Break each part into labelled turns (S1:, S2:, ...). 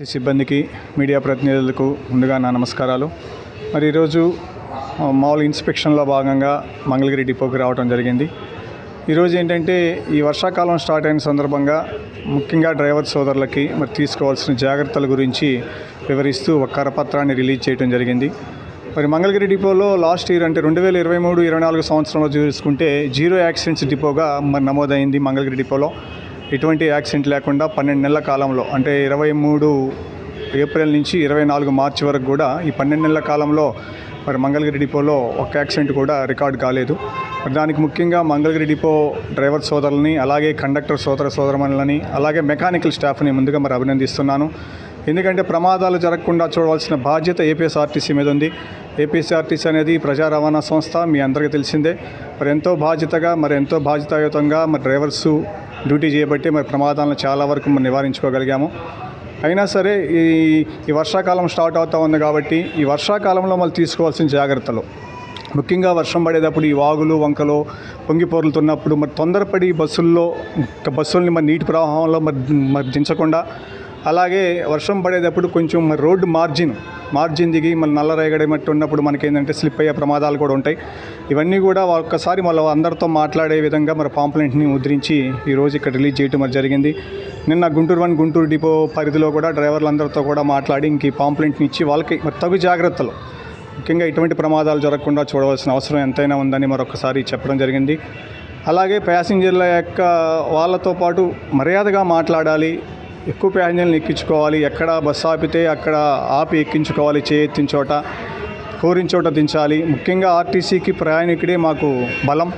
S1: సిబ్బందికి మీడియా ప్రతినిధులకు ముందుగా నా నమస్కారాలు. మరి ఈరోజు మామూలు ఇన్స్పెక్షన్లో భాగంగా మంగళగిరి డిపోకి రావడం జరిగింది. ఈరోజు ఏంటంటే ఈ వర్షాకాలం స్టార్ట్ అయిన సందర్భంగా ముఖ్యంగా డ్రైవర్ సోదరులకి మరి తీసుకోవాల్సిన జాగ్రత్తల గురించి వివరిస్తూ ఒక కరపత్రాన్ని రిలీజ్ చేయడం జరిగింది. మరి మంగళగిరి డిపోలో లాస్ట్ ఇయర్ అంటే రెండు వేల ఇరవై మూడు ఇరవై నాలుగు సంవత్సరంలో చూసుకుంటే జీరో యాక్సిడెంట్స్ డిపోగా మరి నమోదైంది మంగళగిరి డిపోలో. ఎటువంటి యాక్సిడెంట్ లేకుండా పన్నెండు నెలల కాలంలో అంటే ఇరవై మూడు ఏప్రిల్ నుంచి ఇరవై నాలుగు మార్చి వరకు కూడా ఈ పన్నెండు నెలల కాలంలో మరి మంగళగిరి డిపోలో ఒక యాక్సిడెంట్ కూడా రికార్డ్ కాలేదు. మరి దానికి ముఖ్యంగా మంగళగిరి డిపో డ్రైవర్ సోదరులని అలాగే కండక్టర్ సోదర సోదరమణులని అలాగే మెకానికల్ స్టాఫ్ని ముందుగా మరి అభినందిస్తున్నాను. ఎందుకంటే ప్రమాదాలు జరగకుండా చూడవలసిన బాధ్యత ఏపీఎస్ఆర్టీసీ మీద ఉంది. ఏపీఎస్ఆర్టీసీ అనేది ప్రజా రవాణా సంస్థ మీ అందరికీ తెలిసిందే. మరి ఎంతో బాధ్యతగా మరి ఎంతో బాధ్యతాయుతంగా మరి డ్రైవర్సు డ్యూటీ చేయబట్టి మరి ప్రమాదాలను చాలా వరకు మనం నివారించుకోగలిగాము. అయినా సరే ఈ ఈ వర్షాకాలం స్టార్ట్ అవుతూ ఉంది కాబట్టి ఈ వర్షాకాలంలో మళ్ళీ తీసుకోవాల్సిన జాగ్రత్తలు. ముఖ్యంగా వర్షం పడేటప్పుడు ఈ వాగులు వంకలు పొంగి పొరులుతున్నప్పుడు మరి తొందరపడి బస్సుల్లో బస్సుల్ని మరి నీటి ప్రవాహంలో మరి మరి దించకుండా అలాగే వర్షం పడేటప్పుడు కొంచెం మరి రోడ్డు మార్జిన్ మార్జిన్ దిగి మళ్ళీ నల్ల రేగడి మట్టి ఉన్నప్పుడు మనకి ఏంటంటే స్లిప్ అయ్యే ప్రమాదాలు కూడా ఉంటాయి. ఇవన్నీ కూడా ఒక్కసారి మళ్ళీ అందరితో మాట్లాడే విధంగా మరి పాంప్లెంట్ని ముద్రించి ఈరోజు ఇక్కడ రిలీజ్ చేయటం మరి జరిగింది. నిన్న గుంటూరు వన్ గుంటూరు డిపో పరిధిలో కూడా డ్రైవర్లందరితో కూడా మాట్లాడి ఇంక ఈ పాంప్లెంట్ని ఇచ్చి వాళ్ళకి మరి తగు జాగ్రత్తలు. ముఖ్యంగా ఇటువంటి ప్రమాదాలు జరగకుండా చూడవలసిన అవసరం ఎంతైనా ఉందని మరొకసారి చెప్పడం జరిగింది. అలాగే ప్యాసింజర్ల యొక్క వాళ్ళతో పాటు మర్యాదగా మాట్లాడాలి ఎక్కువ ప్యాసింజర్లను ఎక్కించుకోవాలి ఎక్కడ బస్సు ఆపితే అక్కడ ఆపి ఎక్కించుకోవాలి చేయెత్తిన చోట కోరిన చోట దించాలి. ముఖ్యంగా ఆర్టీసీకి ప్రయాణికుడే మాకు బలం.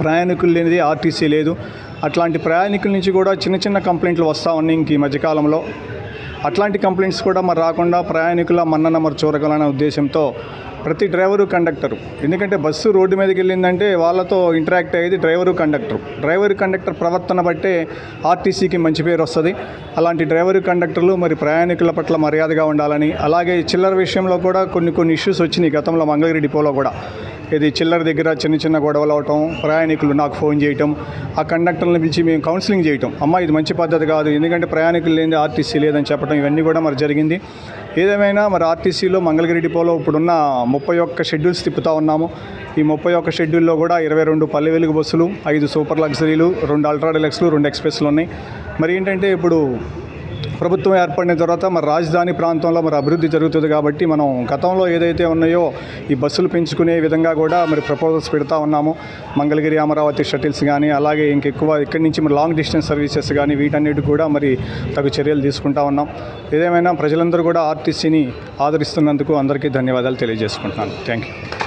S1: ప్రయాణికులు లేనిది ఆర్టీసీ లేదు. అట్లాంటి ప్రయాణికుల నుంచి కూడా చిన్న చిన్న కంప్లైంట్లు వస్తూ ఉన్నాయి ఇంక ఈ మధ్యకాలంలో. అట్లాంటి కంప్లైంట్స్ కూడా మరి రాకుండా ప్రయాణికుల మన్నన మరి చూరగలనే ఉద్దేశంతో ప్రతి డ్రైవరు కండక్టరు. ఎందుకంటే బస్సు రోడ్డు మీదకి వెళ్ళిందంటే వాళ్ళతో ఇంటరాక్ట్ అయ్యేది డ్రైవరు కండక్టర్. డ్రైవర్ కండక్టర్ ప్రవర్తన బట్టే ఆర్టీసీకి మంచి పేరు వస్తుంది. అలాంటి డ్రైవరు కండక్టర్లు మరి ప్రయాణికుల పట్ల మర్యాదగా ఉండాలని అలాగే చిల్లర విషయంలో కూడా కొన్ని కొన్ని ఇష్యూస్ వచ్చినాయి గతంలో మంగళగిరి డిపోలో కూడా. ఇది చిల్లర దగ్గర చిన్న చిన్న గొడవలు అవటం ప్రయాణికులు నాకు ఫోన్ చేయటం ఆ కండక్టర్ని పిలిచి మేము కౌన్సిలింగ్ చేయటం. అమ్మ ఇది మంచి పద్ధతి కాదు ఎందుకంటే ప్రయాణికులు లేని ఆర్టీసీ లేదని చెప్పడం ఇవన్నీ కూడా మరి జరిగింది. ఏదేమైనా మరి ఆర్టీసీలో మంగళగిరి డిపోలో ఇప్పుడున్న ముప్పై ఒక్క షెడ్యూల్స్ తిప్పుతా ఉన్నాము. ఈ ముప్పై ఒక్క షెడ్యూల్లో కూడా ఇరవై రెండు పల్లె వెలుగు బస్సులు ఐదు సూపర్ లగ్జరీలు రెండు అల్ట్రా డెలక్స్లు రెండు ఎక్స్ప్రెస్లు ఉన్నాయి. మరి ఏంటంటే ఇప్పుడు ప్రభుత్వం ఏర్పడిన తర్వాత మరి రాజధాని ప్రాంతంలో మరి అభివృద్ధి జరుగుతుంది కాబట్టి మనం గతంలో ఏదైతే ఉన్నాయో ఈ బస్సులు పెంచుకునే విధంగా కూడా మరి ప్రపోజల్స్ పెడతా ఉన్నాము. మంగళగిరి అమరావతి షటిల్స్ కానీ అలాగే ఇంకెక్కువ ఇక్కడి నుంచి మరి లాంగ్ డిస్టెన్స్ సర్వీసెస్ కానీ వీటన్నిటి కూడా మరి తగు చర్యలు తీసుకుంటా ఉన్నాం. ఏదేమైనా ప్రజలందరూ కూడా ఆర్టీసీని ఆదరిస్తున్నందుకు అందరికీ ధన్యవాదాలు తెలియజేసుకుంటున్నాను. Thank you